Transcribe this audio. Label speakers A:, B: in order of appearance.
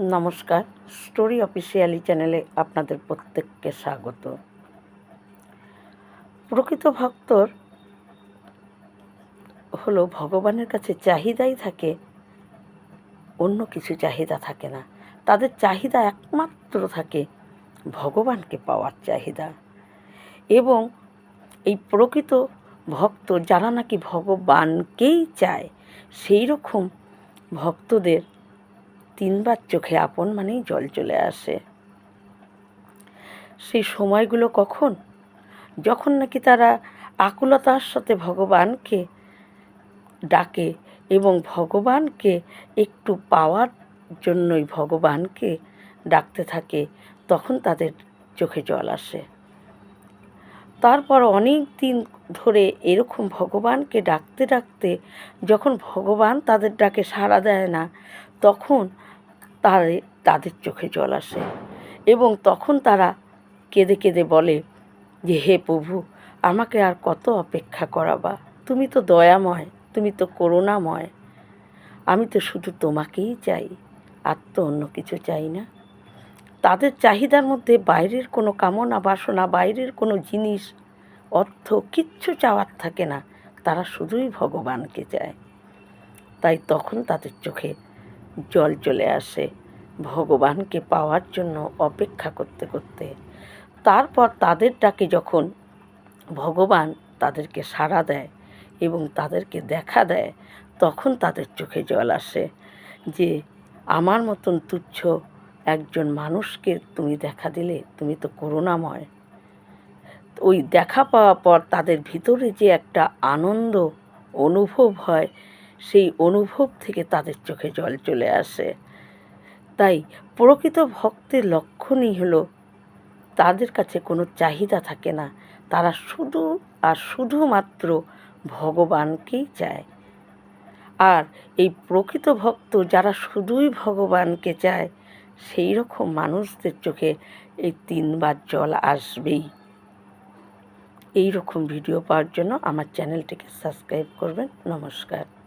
A: নমস্কার, story officially চ্যানেলে আপনাদের প্রত্যেককে স্বাগত। প্রকৃত ভক্তর হলো ভগবানের কাছে চাহিদাই থাকে, অন্য কিছু চাহিদা থাকে না। তাদের চাহিদা একমাত্র থাকে ভগবানকে পাওয়ার চাহিদা। এবং এই প্রকৃত ভক্ত যারা নাকি ভগবানকেই চায় সেই রকম ভক্তদের তিনবার চোখে আপন মানেই জল চলে আসে। সেই সময়গুলো কখন? যখন নাকি তারা আকুলতার সাথে ভগবানকে ডাকে এবং ভগবানকে একটু পাওয়ার জন্যই ভগবানকে ডাকতে থাকে, তখন তাদের চোখে জল আসে। তারপর অনেক দিন ধরে এরকম ভগবানকে ডাকতে ডাকতে যখন ভগবান তাদের ডাকে সাড়া দেয় না, তখন তারে, তাদের চোখে জল আসে। এবং তখন তারা কেঁদে কেঁদে বলে, যে হে প্রভু, আমাকে আর কত অপেক্ষা করাবা? তুমি তো দয়াময়, তুমি তো করুণাময়। আমি তো শুধু তোমাকেই চাই, আর তো অন্য কিছু চাই না। তাদের চাহিদার মধ্যে বাইরের কোনো কামনা বাসনা, বাইরের কোনো জিনিস, অর্থ কিচ্ছু চাওয়ার থাকে না। তারা শুধুই ভগবানকে চায়। তাই তখন তাদের চোখে জল চলে আসে ভগবানকে পাওয়ার জন্য অপেক্ষা করতে করতে। তারপর তাদের ডাকে যখন ভগবান তাদেরকে সাড়া দেয় এবং তাদেরকে দেখা দেয়, তখন তাদের চোখে জল আসে যে, আমার মতন তুচ্ছ একজন মানুষকে তুমি দেখা দিলে তুমি তো করুণাময়। ওই দেখা পাওয়ার পর তাদের ভিতরে যে একটা আনন্দ অনুভব হয় সেই অনুভব থেকে তাদের চোখে জল চলে আসে। তাই প্রকৃত ভক্তের লক্ষণই হলো, তাদের কাছে কোনো চাহিদা থাকে না। তারা শুধু আর শুধুমাত্র ভগবানকেই চায়। আর এই প্রকৃত ভক্ত যারা শুধুই ভগবানকে চায় সেই রকম মানুষদের চোখে এই তিনবার জল আসবেই। এই রকম ভিডিও পাওয়ার জন্য আমার চ্যানেলটিকে সাবস্ক্রাইব করবেন। নমস্কার।